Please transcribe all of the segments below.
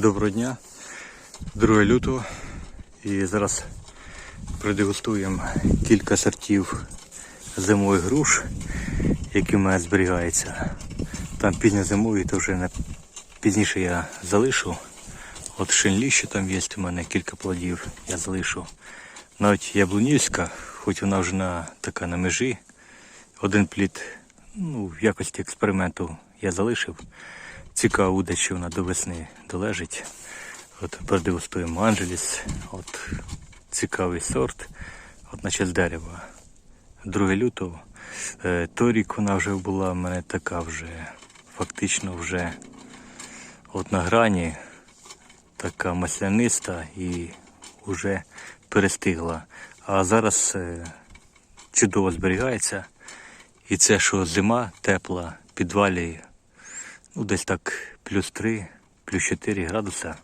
Доброго дня, 2 лютого. І зараз продегустуємо кілька сортів зимових груш, які в мене зберігаються. Там пізньозимові, то вже пізніше я залишу. От шинлі, що там є, у мене кілька плодів я залишу. Навіть яблунівська, хоч вона вже на, така на межі. Один плід ну, в якості експерименту я залишив. Цікаво буде, що вона до весни долежить. От продегустуємо Анджеліс. От цікавий сорт. От наче з дерева. 2 лютого. Е, Торік вона вже була в мене така вже, фактично вже от на грані, така масляниста і вже перестигла. А зараз е, чудово зберігається. І це, що зима тепла, підвалі ну, десь так плюс 3, плюс 4 градуса,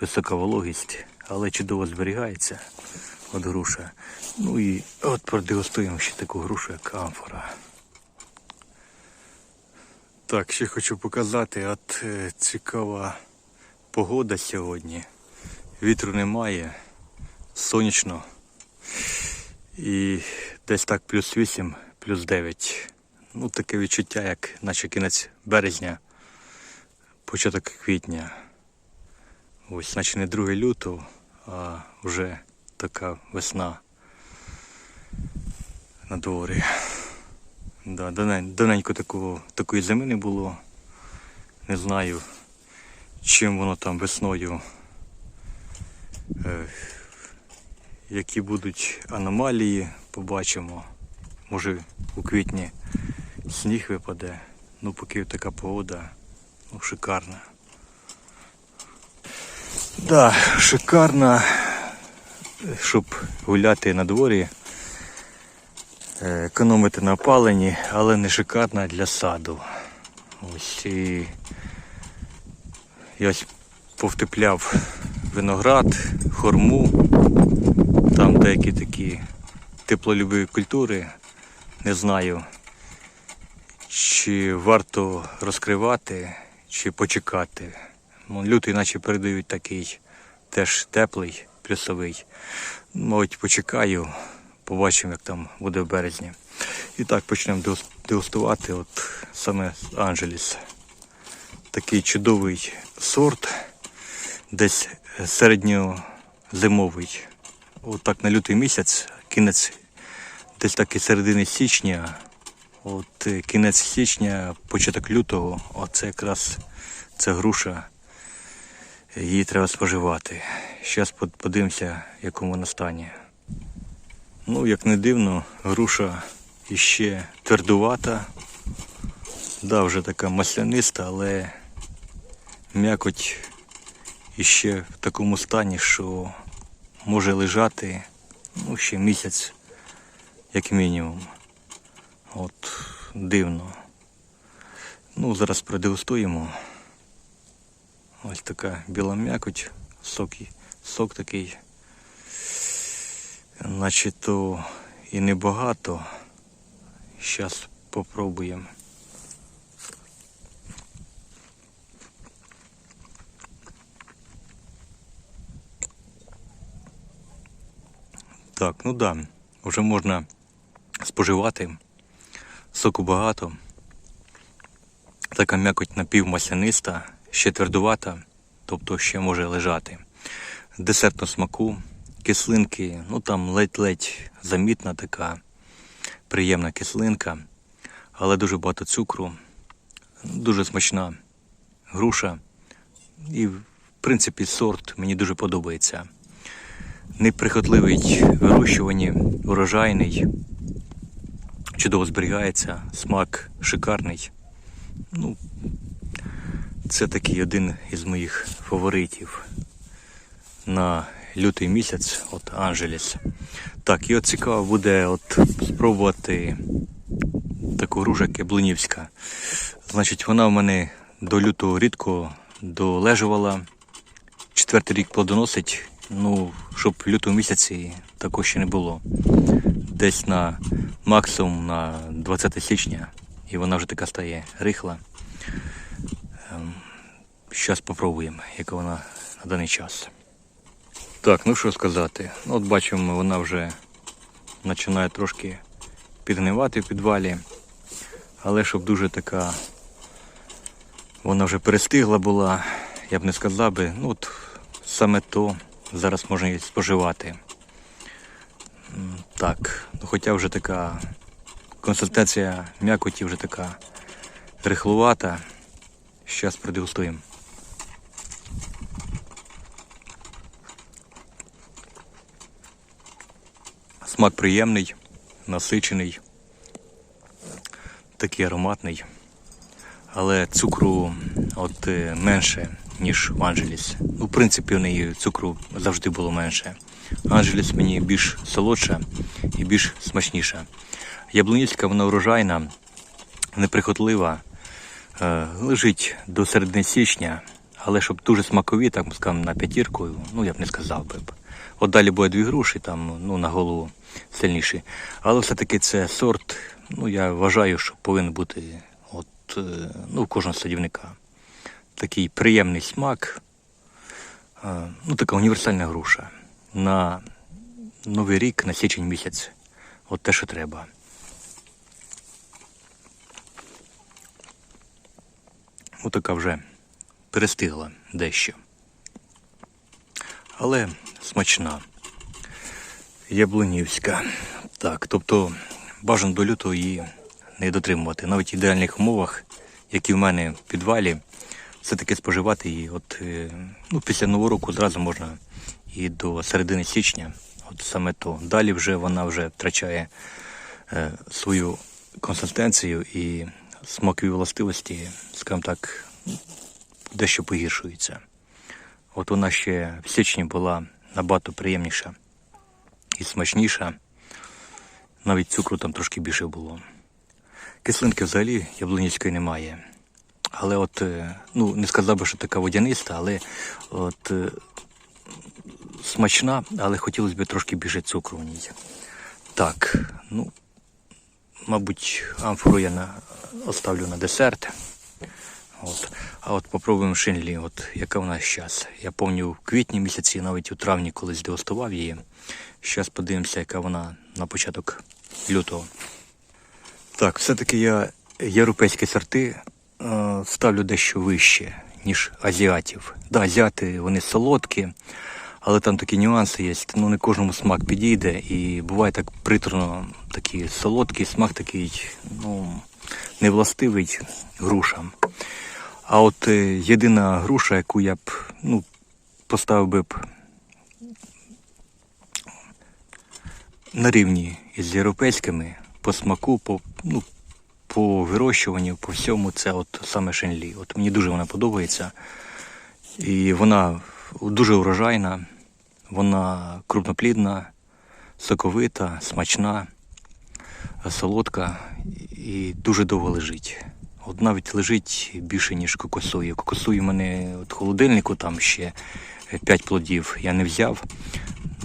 висока вологість, але чудово зберігається от груша. Ну і от продегустуємо ще таку грушу, як амфора. Так, ще хочу показати, от е, цікава погода сьогодні. Вітру немає, сонячно. І десь так плюс 8, плюс 9. Ну, таке відчуття, як наче кінець березня, початок квітня. Ось, наче не 2 лютого, а вже така весна на дворі. Да, давнен- давненько такого, такої зими не було. Не знаю, чим воно там весною. Які будуть аномалії, побачимо. Може у квітні сніг випаде. Ну поки така погода, ну шикарна. Да, шикарна, щоб гуляти на дворі, е, економити на опаленні, але не шикарна для саду. Ось і я повтепляв виноград, хорму, там деякі такі теплолюбиві культури. Не знаю, чи варто розкривати, чи почекати. Лютий наче передають такий теж теплий, плюсовий. Мабуть, почекаю, побачимо, як там буде в березні. І так почнемо дегустувати от саме Анджеліс. Такий чудовий сорт, десь середньозимовий. От так на лютий місяць, кінець десь так середини січня, от е, кінець січня, початок лютого, оце якраз ця груша, її треба споживати. Зараз подивимося, в якому вона стані. Ну, як не дивно, груша іще твердувата. Да, вже така масляниста, але м'якоть іще в такому стані, що може лежати ну, ще місяць, як мінімум. От дивно. Ну, зараз продегустуємо. Ось така біла м'якоть, сок, сок такий. Наче то і небагато. Зараз попробуємо. Так, ну да, вже можна споживати. Соку багато. Така м'якоть напівмасляниста, ще твердувата, тобто ще може лежати. Десертно смаку, кислинки, ну там ледь-ледь замітна така приємна кислинка, але дуже багато цукру, дуже смачна груша. І, в принципі, сорт мені дуже подобається неприхотливий в вирощуванні, урожайний, чудово зберігається, смак шикарний. Ну, це такий один із моїх фаворитів на лютий місяць, от Анджеліс. Так, і от цікаво буде от спробувати таку грушу, як. Значить, вона в мене до лютого рідко долежувала четвертий рік плодоносить, ну, щоб в лютому місяці такого ще не було. Десь на максимум на 20 січня, і вона вже така стає рихла. Ем, Зараз спробуємо, яка вона на даний час. Так, ну що сказати. Ну, От бачимо, вона вже починає трошки підгнивати в підвалі. Але щоб дуже така вона вже перестигла була, я б не сказав би, ну от саме то зараз можна її споживати. Так, ну хоча вже така консистенція м'якоті вже така рихлувата. Зараз продегустуємо. Смак приємний, насичений, такий ароматний, але цукру от е, менше, ніж в Анджеліс. Ну, в принципі, в неї цукру завжди було менше. Анджеліс мені більш солодша і більш смачніша. Яблунівська вона урожайна, неприхотлива, е, лежить до середини січня, але щоб дуже смакові, так скажемо, на п'ятірку, ну я б не сказав би. От далі буде дві груші, там ну, на голову сильніші. Але все-таки це сорт, ну я вважаю, що повинен бути от, е, ну, у кожного садівника. Такий приємний смак, е, ну така універсальна груша. На Новий рік, на січень місяць. От те, що треба. Отака вже перестигла дещо. Але смачна. Яблунівська. Так, тобто бажано до лютого її не дотримувати. Навіть в ідеальних умовах, які в мене в підвалі, все-таки споживати її. От, е, ну, після Нового року зразу можна і до середини січня. От саме то. Далі вже вона вже втрачає е, свою консистенцію і смакові властивості, скажімо так, дещо погіршуються. От вона ще в січні була набагато приємніша і смачніша. Навіть цукру там трошки більше було. Кислинки взагалі яблунівської немає. Але от, е, ну, не сказав би, що така водяниста, але от е, смачна, але хотілося б трошки більше цукру в ній. Так, ну, мабуть, амфору я на, оставлю на десерт. От. А от попробуємо шинлі, от яка в нас зараз. Я пам'ятаю в квітні місяці, навіть у травні колись дегустував її. Зараз подивимося, яка вона на початок лютого. Так, все-таки я європейські сорти е, ставлю дещо вище, ніж азіатів. Да, азіати вони солодкі, але там такі нюанси є. Ну не кожному смак підійде. І буває так приторно, такий солодкий смак такий, ну, невластивий грушам. А от е, єдина груша, яку я б ну, поставив би б на рівні із європейськими по смаку, по, ну, по вирощуванню, по всьому, це от саме Шенлі. От мені дуже вона подобається. І вона дуже урожайна, вона крупноплідна, соковита, смачна, солодка і дуже довго лежить. От навіть лежить більше, ніж кокосує. Кокосує в мене от холодильнику там ще 5 плодів я не взяв.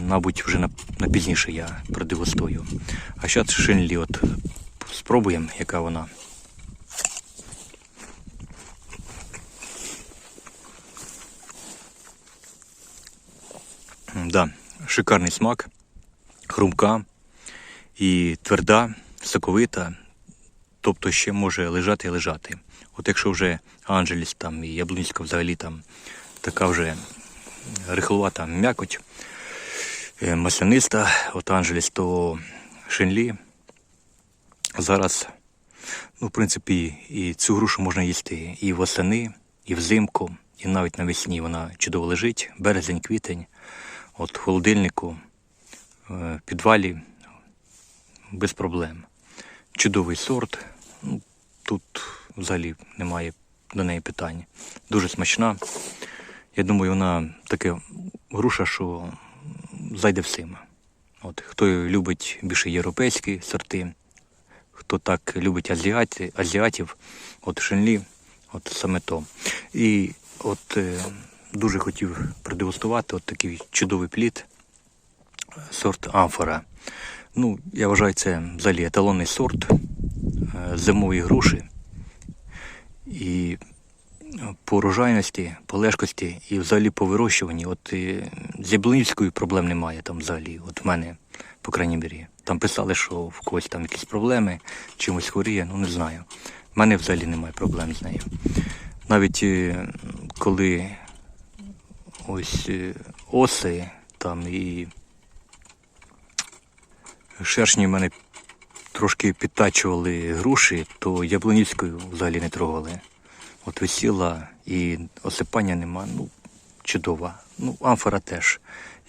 Мабуть, вже на, на пізніше я продегустую. А зараз шинлі, от спробуємо, яка вона. Да, шикарний смак, хрумка і тверда, соковита, тобто ще може лежати і лежати. От якщо вже Анджеліс там і Яблунська взагалі там така вже рихлувата м'якоть, е, масляниста, от Анджеліс, то Шенлі зараз, ну, в принципі, і цю грушу можна їсти і восени, і взимку, і навіть навесні вона чудово лежить, березень, квітень, от холодильнику, е, підвалі без проблем. Чудовий сорт. Ну, тут взагалі немає до неї питань. Дуже смачна. Я думаю, вона така груша, що зайде всім. От, хто любить більше європейські сорти, хто так любить азіати, азіатів, от Шенлі, от саме то. І от е, дуже хотів продегустувати от такий чудовий плід, сорт амфора. Ну, я вважаю, це взагалі еталонний сорт е, зимової груші. І по урожайності, по лежкості і взагалі по вирощуванні. От е, з Яблунівською проблем немає там взагалі. От в мене, по крайній мірі. Там писали, що в когось там якісь проблеми, чимось хворіє, ну не знаю. В мене взагалі немає проблем з нею. Навіть е, коли ось е, оси там і шершні в мене трошки підтачували груші, то яблунівською взагалі не трогали. От висіла і осипання нема. Ну, чудова. Ну, амфора теж.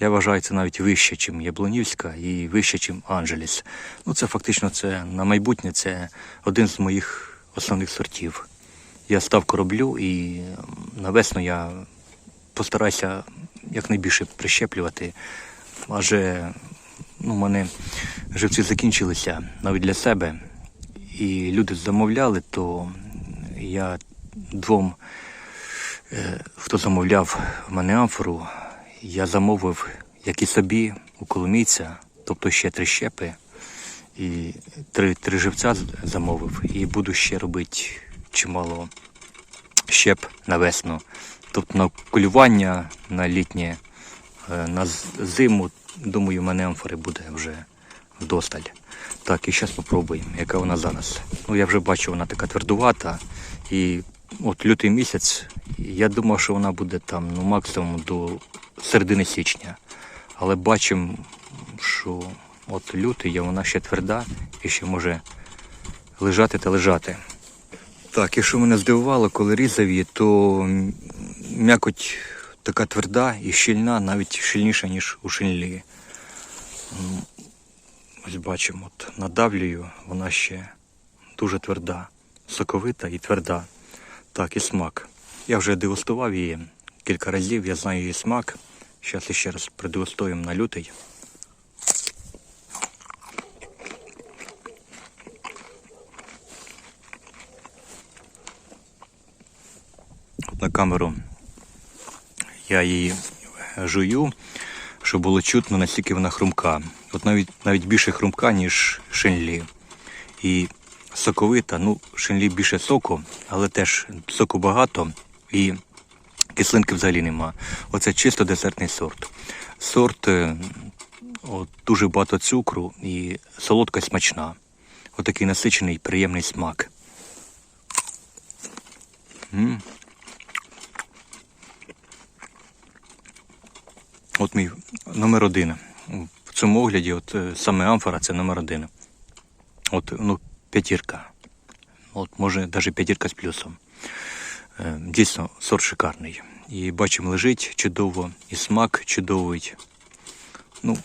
Я вважаю, це навіть вище, ніж Яблунівська і вище, ніж Анджеліс. Ну, це фактично це на майбутнє це один з моїх основних сортів. Я ставку роблю і м, на весну я постараюся якнайбільше прищеплювати. Адже ну, у мене живці закінчилися навіть для себе. І люди замовляли, то я двом, е, хто замовляв в мене амфору, я замовив, як і собі, у коломійця, тобто ще три щепи. І три, три живця замовив. І буду ще робити чимало щеп на весну. Тобто на кулювання на літнє, е, на зиму, думаю, в мене амфори буде вже вдосталь. Так, і зараз спробуємо, яка вона зараз. Ну, я вже бачу, вона така твердувата. І от лютий місяць, я думав, що вона буде там ну, максимум до середини січня. Але бачимо, що от лютий, вона ще тверда і ще може лежати та лежати. Так, і що мене здивувало, коли різав її, то м'якоть така тверда і щільна, навіть щільніша, ніж у шинлі. Ось бачимо, от надавлюю, вона ще дуже тверда, соковита і тверда. Так, і смак. Я вже дегустував її кілька разів, я знаю її смак. Зараз ще раз продегустуємо на лютий. На камеру я її жую, щоб було чутно, наскільки вона хрумка. От навіть навіть більше хрумка, ніж шинлі. І соковита, ну, шинлі більше соку, але теж соку багато і кислинки взагалі нема. Оце чисто десертний сорт. Сорт е, от, дуже багато цукру і солодка смачна. Отакий насичений, приємний смак. м От мій номер один. В цьому огляді, от е, саме амфора це номер один. От, ну, п'ятірка. От, може, навіть п'ятірка з плюсом. Е, Дійсно, сорт шикарний. І бачимо, лежить чудово, і смак чудовий. Ну,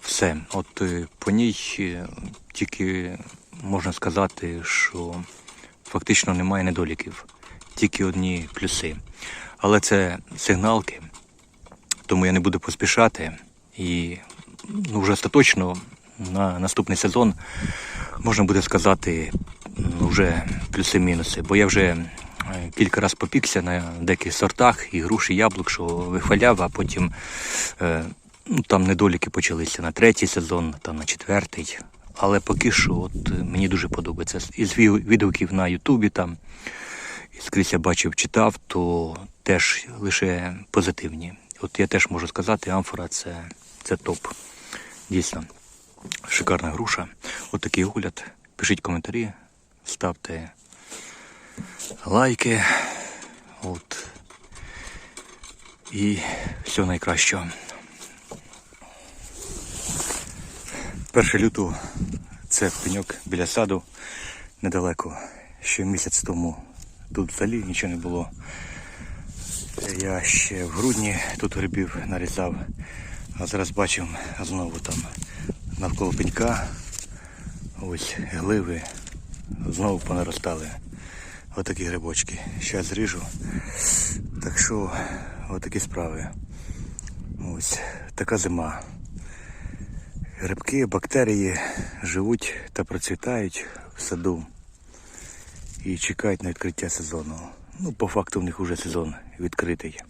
все. От е, по ній тільки можна сказати, що фактично немає недоліків, тільки одні плюси. Але це сигналки, тому я не буду поспішати. І ну, вже остаточно на наступний сезон можна буде сказати ну, вже плюси-мінуси. Бо я вже е, кілька разів попікся на деяких сортах і груш, і яблук, що вихваляв, а потім е, ну, там недоліки почалися на третій сезон, там на четвертий. Але поки що от, мені дуже подобається. Із ві- відгуків на Ютубі там і скрізь я бачив, читав, то теж лише позитивні. От я теж можу сказати, амфора це, це топ. Дійсно, шикарна груша. От такий огляд. Пишіть коментарі, ставте лайки. От. І всього найкращого. 1 лютого це пеньок біля саду недалеко. Ще місяць тому тут взагалі нічого не було. Я ще в грудні тут грибів нарізав, а зараз бачимо знову там навколо пенька. Ось гливи знову понаростали. Отакі грибочки. Зараз зріжу. Так що отакі справи. Ось така зима. Грибки, бактерії живуть та процвітають в саду і чекають на відкриття сезону. Ну, по факту в них вже сезон відкритий.